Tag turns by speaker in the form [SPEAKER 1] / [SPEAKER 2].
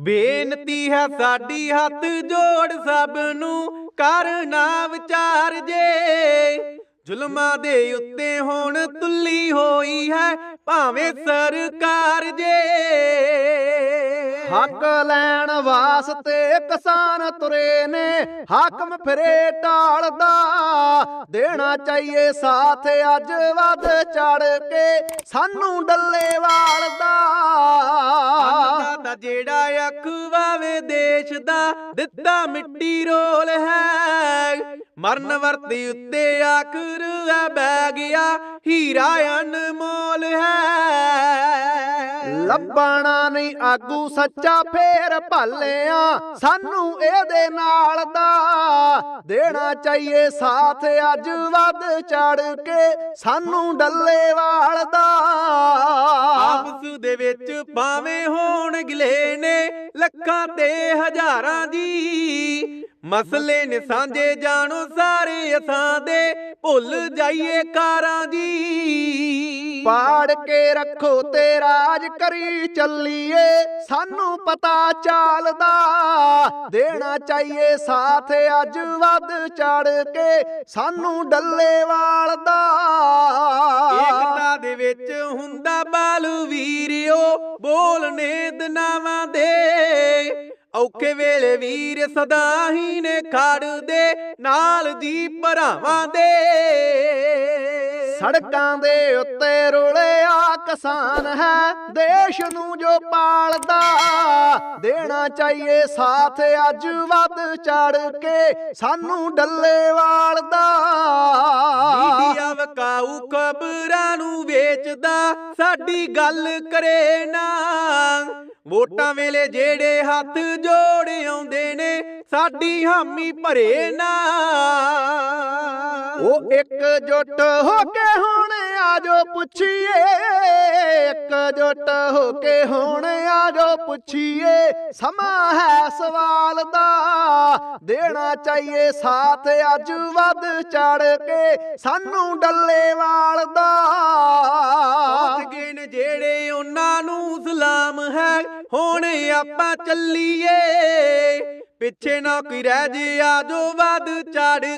[SPEAKER 1] ਬੇਨਤੀ ਹੈ ਸਾਡੀ ਹੱਥ ਜੋੜ ਸਭ ਨੂੰ ਕਰਨਾ ਵਿਚਾਰ ਜੇ। ਜ਼ੁਲਮਾਂ ਦੇ ਉੱਤੇ ਹੁਣ ਤੁੱਲੀ ਹੋਈ ਹੈ, ਭਾਵੇਂ ਸਰਕਾਰ ਜੇ।
[SPEAKER 2] ਹੱਕ ਲੈਣ ਵਾਸਤੇ ਕਿਸਾਨ ਤੁਰੇ ਨੇ। ਹਾਕਮ ਫਿਰੇ ਟਾਲਦਾ ਦੇਣਾ ਚਾਹੀਏ ਸਾਥ ਅੱਜ ਵੱਧ ਚੜ ਕੇ, ਸਾਨੂੰ ਡੱਲੇਵਾਲ ਦਾ
[SPEAKER 1] ਦਾ ਜਿਹੜਾ ਅੱਖ ਵਾਵੇ ਦੇਸ਼ ਦਾ, ਦਿੱਤਾ ਮਿੱਟੀ ਰੋਲ ਹੈ। ਮਰਨ ਵਰਤੀ ਉੱਤੇ ਆਖਰ ਆ ਬੈ ਗਿਆ ਹੀਰਾ ਅਨਮੋਲ ਹੈ।
[SPEAKER 2] ਲੱਭਣਾ ਨਹੀਂ ਆਗੂ ਸੱਚਾ ਫੇਰ ਭਾਲਿਆ। ਸਾਨੂੰ ਇਹਦੇ ਨਾਲ ਦਾ ਦੇਣਾ ਚਾਹੀਏ। ਸਾਥ ਅੱਜ ਵੱਧ ਚੜ ਕੇ ਸਾਨੂੰ ਡੱਲੇਵਾਲ ਦਾ।
[SPEAKER 1] ਆਪਸ ਦੇ ਵਿੱਚ ਭਾਵੇਂ ਹੋਣ ਗਿਲੇ ਨੇ ਲੱਖਾਂ ਤੇ ਹਜ਼ਾਰਾਂ ਦੀ। ਮਸਲੇ ਨੇ ਸਾਂਝੇ, ਜਾਣੋ ਸਾਰੇ ਅਸਾਂ ਦੇ। ਭੁੱਲ ਜਾਈਏ ਕਾਰਾਂ ਦੀ।
[SPEAKER 2] ਪਾੜ ਕੇ ਰੱਖੋ ਤੇ ਰਾਜ ਕਰੀ ਚੱਲੀਏ। ਸਾਨੂੰ ਪਤਾ ਚਾਲਦਾ, ਦੇਣਾ ਚਾਹੀਏ ਸਾਥ ਅੱਜ ਵੱਧ ਚੜ ਕੇ। ਸਾਨੂੰ ਡੱਲੇਵਾਲ ਦਾ
[SPEAKER 1] ਏਕਤਾ ਦੇ ਵਿੱਚ ਹੁੰਦਾ ਬਾਲੂ ਬੋਲਨੇ ਦਨਾਵਾਂ ਦੇ। ਔਖੇ ਵੇਲੇ ਵੀਰ ਸਦਾ ਹੀ ਨੇ ਖੜਦੇ, ਨਾਲ ਦੀ ਭਰਾਵਾਂ ਦੇ।
[SPEAKER 2] ਸੜਕਾਂ ਦੇ ਉੱਤੇ ਰੁਲਿਆ ਕਿਸਾਨ ਹੈ, ਦੇਸ਼ ਨੂੰ ਜੋ ਪਾਲਦਾ। ਦੇਣਾ ਚਾਹੀਏ ਸਾਥ ਅੱਜ ਵੱਧ ਚੜ ਕੇ, ਸਾਨੂੰ ਡੱਲੇਵਾਲ ਦਾ
[SPEAKER 1] ਮੀਡੀਆ ਵਕਾਊ ਖਬਰਾਂ ਨੂੰ ਵੇਚਦਾ, ਸਾਡੀ ਗੱਲ ਕਰੇ ਨਾ। ਵੋਟਾਂ ਵੇਲੇ ਜਿਹੜੇ ਹੱਥ ਜੋੜ ਆਉਂਦੇ ਸਾਡੀ ਹਾਮੀ ਭਰੇ ਨਾ।
[SPEAKER 2] ਉਹ ਇੱਕ ਜੁੱਟ ਹੋ ਕੇ ਹੁਣ ਆਜੋ ਪੁੱਛੀਏ। ਇੱਕ ਜੁੱਟ ਹੋ ਕੇ ਹੁਣ ਆਜੋ ਪੁੱਛੀਏ। ਸਮਾਂ ਹੈ ਸਵਾਲ ਦਾ, ਦੇਣਾ ਚਾਹੀਏ ਸਾਥ ਅੱਜ ਵੱਧ ਚੜ ਕੇ। ਸਾਨੂੰ ਡੱਲੇਵਾਲ ਦਾ।
[SPEAKER 1] ਪਹੁੰਚ ਗਏ ਨੇ ਜਿਹੜੇ ਉਹਨਾਂ ਨੂੰ ਸਲਾਮ ਹੈ, ਹੁਣ ਆਪਾਂ ਚੱਲੀਏ। ਪਿੱਛੇ ਨਾ ਕੋਈ ਰਹਿ ਜੇ ਆਜੋ ਵੱਧ ਚੜ